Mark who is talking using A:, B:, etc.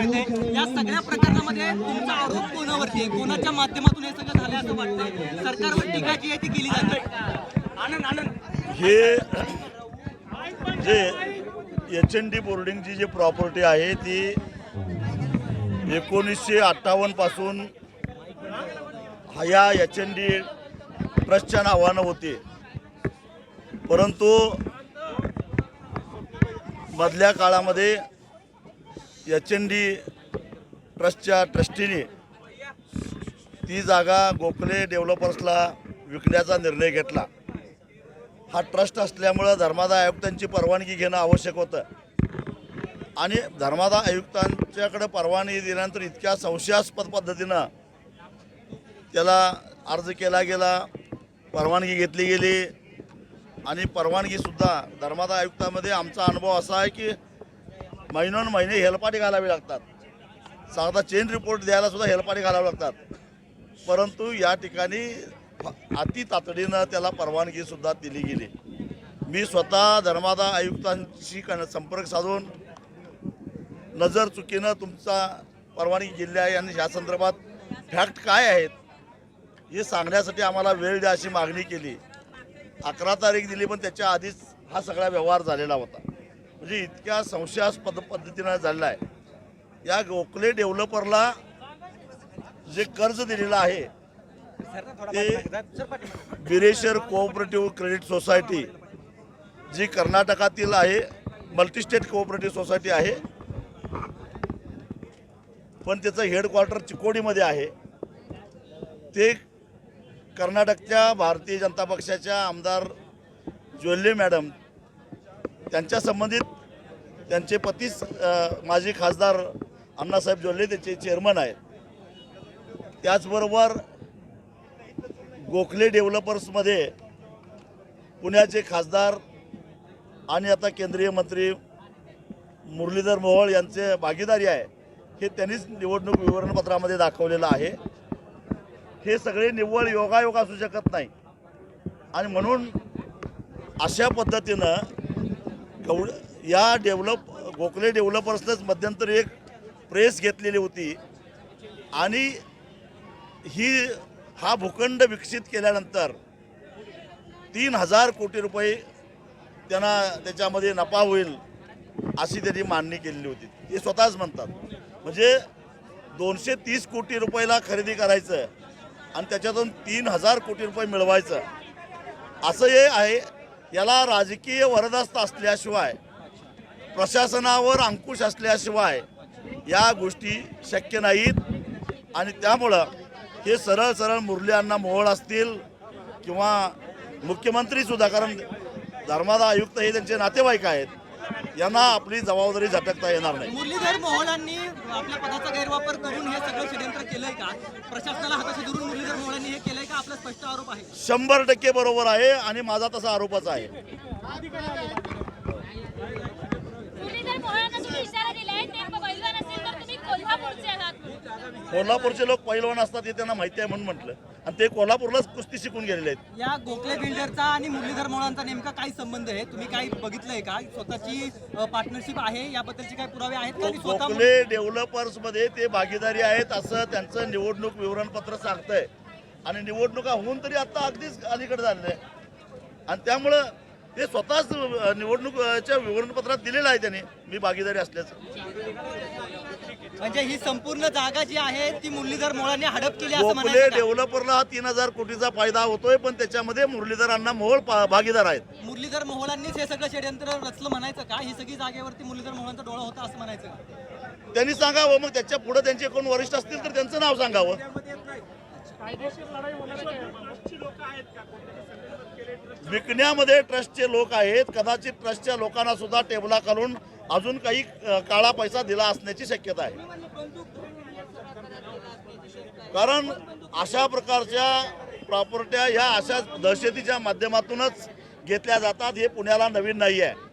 A: मिळते या सगळ्या प्रकरणामध्ये तुमचा आरोप कोणावरती आहे? कोणाच्या माध्यमातून हे सगळं झालं असं वाटतंय? सरकारवर टीका जी आहे ती केली जाते. आनंद आनंद.
B: हे जे एच एन डी बोर्डिंगची जी प्रॉपर्टी आहे ती एकोणीसशे अठ्ठावन्नपासून या एच एन डी ट्रस्टच्या नावानं होते. परंतु मधल्या काळामध्ये एच एन डी ट्रस्टच्या ट्रस्टीने ती जागा गोखले डेव्हलपर्सला विकण्याचा निर्णय घेतला. हा ट्रस्ट असल्यामुळं धर्मादाय आयुक्तांची परवानगी घेणं आवश्यक होतं. आणि धर्मादाय आयुक्तांच्याकडे परवानगी दिल्यानंतर इतक्या संशयास्पद पद्धतीनं त्याला अर्ज केला गेला परवानगी घेतली गेली. आणि परवानगीसुद्धा धर्मादाय आयुक्तामध्ये आमचा अनुभव असा आहे की महिनोन महिने हेलपाटी घालावे लागतात. साधा चेन रिपोर्ट द्यायला सुद्धा हेलपाटी घालावे लागतात. परंतु या ठिकाणी अति तातडीनं त्याला परवानगीसुद्धा दिली गेली. मी स्वतः धर्मादा आयुक्तांशी कन संपर्क साधून नजर चुकीनं तुमचा परवानगी दिली आहे आणि या संदर्भात फॅक्ट काय आहेत हे सांगण्यासाठी आम्हाला वेळ द्या अशी मागणी केली. अकरा तारीख दिली पण त्याच्या आधीच हा सगळा व्यवहार झालेला होता. म्हणजे इतक्या संशयास्पद पद्धतीनं झालेला आहे या गोखले डेव्हलपरला जे कर्ज दिलेलं आहे ते बिरेश्वर कोऑपरेटिव्ह क्रेडिट सोसायटी जी कर्नाटकातील आहे मल्टीस्टेट कोऑपरेटिव्ह सोसायटी आहे पण त्याचं हेडक्वार्टर चिकोडीमध्ये आहे. ते कर्नाटकच्या भारतीय जनता पक्षाच्या आमदार ज्वेल्ले मॅडम त्यांच्या संबंधित त्यांचे पतीच माजी खासदार अण्णासाहेब ज्वेल्ले त्याचे चेअरमन आहेत. त्याचबरोबर गोखले डेव्हलपर्समध्ये पुण्याचे खासदार आणि आता केंद्रीय मंत्री मुरलीधर मोहोळ यांचे भागीदारी आहे. हे त्यांनीच निवडणूक विवरणपत्रामध्ये दाखवलेलं आहे. हे सगळे निव्वळ योगायोग असू शकत नाही. आणि म्हणून अशा पद्धतीनं गौड या डेव्हलप गोखले डेव्हलपर्सनंच मध्यंतरी एक प्रेस घेतलेली होती. आणि ही हा भूखंड विकसित केल्यानंतर तीन हजार कोटी रुपये त्यांना त्याच्यामध्ये नफा होईल अशी त्यांनी मांडणी केलेली होती. ते स्वतःच म्हणतात. म्हणजे दोनशे तीस कोटी रुपयाला खरेदी करायचं आणि त्याच्यातून तीन हजार कोटी रुपये मिळवायचं. असं हे आहे. याला राजकीय वरदस्त असल्याशिवाय प्रशासनावर अंकुश असल्याशिवाय या गोष्टी शक्य नाहीत. आणि त्यामुळं हे सरळ सरळ मुरल्यांना मोहळ असतील किंवा मुख्यमंत्रीसुद्धा कारण धर्मादा आयुक्त हे त्यांचे नातेवाईक आहेत यांना आपली जबाबदारी झटकता येणार नाही.
A: मुरलीधर मोहोळांनी आपल्या पदाचा गैरवापर करून हे सगळं षडयंत्र केलंय का? प्रशासनाला हाताशी धरून मुरलीधर मोहोळांनी हे केलंय का? आपला स्पष्ट आरोप आहे.
B: शंभर टक्के बरोबर आहे आणि माझा तसा आरोपच आहे.
C: मुरलीधर मोहोळांना तुम्ही इशारा दिलाय ते पैलवान असेल तर तुम्ही कोल्हापूरचे आहात
B: कोल्हापूरचे लोक पैलवान असतात हे त्यांना माहिती आहे म्हणून म्हटलं. आणि ते कोल्हापूरलाच कुस्ती शिकून गेलेले आहेत.
A: या गोखले बिल्डरचा आणि मुरलीधर मोहोळांचा नेमका काय संबंध आहे? तुम्ही काही बघितलंय का? स्वतःची पार्टनरशिप आहे? याबद्दलचे काही पुरावे आहेत का? आणि स्वतः
B: गोखले डेव्हलपर्समध्ये ते भागीदारी आहेत असं त्यांचं निवडणूक विवरणपत्र सांगतंय. आणि निवडणुका होऊन तरी आता अगदीच अलीकडे झालेलं आहे आणि त्यामुळं ते स्वतःच निवडणुकीच्या विवरणपत्रात दिलेलं आहे त्यांनी. मी भागीदारी असल्याचं.
A: म्हणजे ही संपूर्ण जागा जी आहे ती मुरलीधर मोहोळांनी हडप केली असं
B: गोखले? डेव्हलपरला हा तीन हजार कोटीचा फायदा होतोय पण त्याच्यामध्ये मुरलीधरांना मोहोळ भागीदार आहेत.
A: मुरलीधर मोहोळांनीच हे सगळं षडयंत्र रचलं म्हणायचं का? ही सगळी जागेवरती मुरलीधर मोहोळांचा डोळा होता असं म्हणायचं
B: त्यांनी सांगावं मग त्याच्या पुढे त्यांचे कोण वरिष्ठ असतील तर त्यांचं नाव सांगावं. विकण्यामध्ये ट्रस्टचे लोक आहेत. कदाचित ट्रस्टच्या लोकांना सुद्धा टेबला घालून अजून काही काळा पैसा दिला असण्याची शक्यता आहे. कारण अशा प्रकारच्या प्रॉपर्ट्या ह्या अशा दहशतीच्या माध्यमातूनच घेतल्या जातात. हे पुण्याला नवीन नाही आहे